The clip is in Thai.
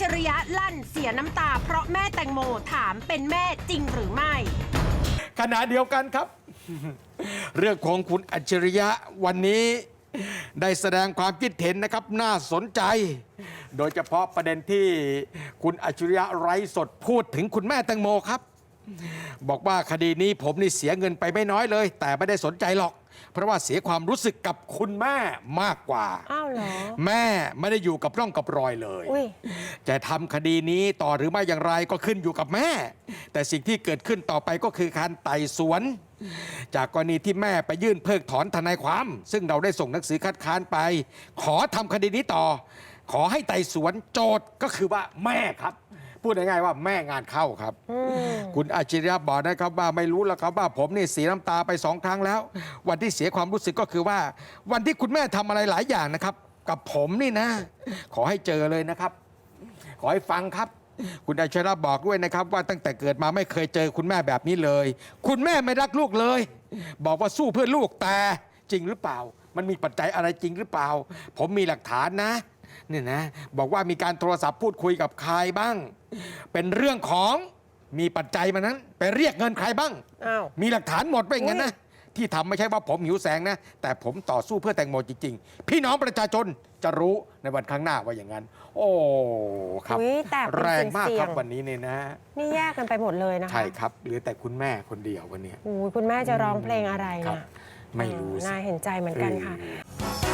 ฉริยะลั่นเสียน้ำตา เพราะแม่แตงโมถามเป็นแม่จริงหรือไม่ ขณะเดียวกันครับ เรื่องของคุณอัจฉริยะวันนี้ได้แสดงความคิดเห็นนะครับน่าสนใจ โดยเฉพาะประเด็นที่คุณอัจฉริยะไร้สดพูดถึงคุณแม่แตงโมครับ บอกว่าคดีนี้ผมนี่เสียเงินไปไม่น้อยเลย แต่ไม่ได้สนใจหรอก เพราะว่าเสียความรู้สึกกับคุณแม่มากกว่า อ้าวเหรอ แม่ไม่ได้อยู่กับร่องกับรอยเลย อุ้ย จะทำคดีนี้ต่อหรือไม่อย่างไรก็ขึ้นอยู่กับแม่ แต่สิ่งที่เกิดขึ้นต่อไปก็คือการไต่สวน จากกรณีที่แม่ไปยื่นเพิกถอนทนายความ ซึ่งเราได้ส่งหนังสือคัดค้านไป ขอทำคดีนี้ต่อ ขอให้ไต่สวนโจทย์ก็คือว่าแม่ครับ พูดง่ายๆว่าแม่งานเข้าครับ คุณอาชิริยะบอกนะครับว่าไม่รู้แล้วครับว่าผมนี่เสียน้ำตาไปสองครั้งแล้ว วันที่เสียความรู้สึกก็คือว่า วันที่คุณแม่ทำอะไรหลายอย่างนะครับ กับผมนี่นะ ขอให้เจอเลยนะครับ ขอให้ฟังครับ คุณอาชระบอกด้วยนะครับ ว่าตั้งแต่เกิดมาไม่เคยเจอคุณแม่แบบนี้เลย คุณแม่ไม่รักลูกเลย บอกว่าสู้เพื่อลูกแต่จริงหรือเปล่า มันมีปัจจัยอะไรจริงหรือเปล่า ผมมีหลักฐานนะ เนี่ยนะบอกว่ามีการโทรศัพท์พูดคุยกับใครบ้าง เป็นเรื่องของมีปัจจัยมานั้น ไปเรียกเงินใครบ้าง อ้าว มีหลักฐานหมดไปอย่างนั้นนะ ที่ทำไม่ใช่ว่าผมหิวแสงนะ แต่ผมต่อสู้เพื่อแตงโมจริง ๆ พี่น้องประชาชนจะรู้ในวันข้างหน้าว่าอย่างนั้น โอ้ครับ อุ๊ยแต่เป็นแรงมากครับเสี่ยงๆวันนี้เนี่ยนะนี่แยกกันไปหมดเลยนะคะใช่ครับเหลือแต่คุณแม่คนเดียววันเนี้ยโอ้ยคุณแม่จะร้องเพลงอะไรครับเนี่ยไม่รู้เออสิ น่าเห็นใจเหมือนกันค่ะ